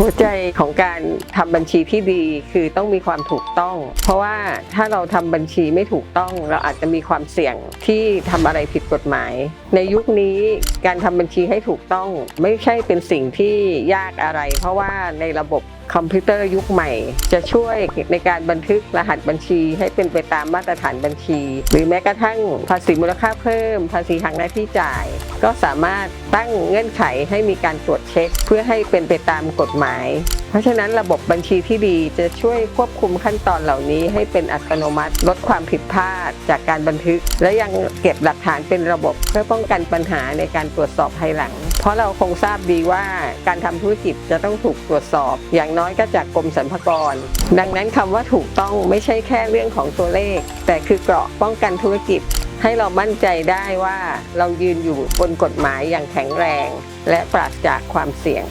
หัวใจของการทำบัญชีที่ดีคือต้องมีความถูกต้อง เพราะว่าถ้าเราทำบัญชีไม่ถูกต้อง เราอาจจะมีความเสี่ยงที่ทำอะไรผิดกฎหมาย ในยุคนี้การทำบัญชีให้ถูกต้อง ไม่ใช่เป็นสิ่งที่ยากอะไร เพราะว่าในระบบ คอมพิวเตอร์ยุคใหม่ จะช่วยในการบันทึกรหัสบัญชี ให้เป็นไปตามมาตรฐานบัญชี หรือแม้กระทั่งภาษีมูลค่าเพิ่ม ภาษีทางหน้าที่จ่าย ก็สามารถตั้งเงื่อนไขให้มีการตรวจเช็ค เพื่อให้เป็นไปตามกฎหมาย เพราะฉะนั้นระบบบัญชีที่ดีจะช่วยควบคุมขั้นตอนเหล่านี้ ให้เป็นอัตโนมัติ ลดความผิดพลาดจากการบันทึก และยังเก็บหลักฐานเป็นระบบเพื่อป้องกันปัญหาในการตรวจสอบภายหลัง ราะเราคงทราบดีว่าการทำธุรกิจจะต้องถูกตรวจสอบ อย่างน้อยก็จากกรมสรรพากร ดังนั้นคำว่าถูกต้องไม่ใช่แค่เรื่องของตัวเลข แต่คือเกราะป้องกันธุรกิจ ให้เรามั่นใจได้ว่าเรายืนอยู่บนกฎหมายอย่างแข็งแรง และปราศจากความเสี่ยง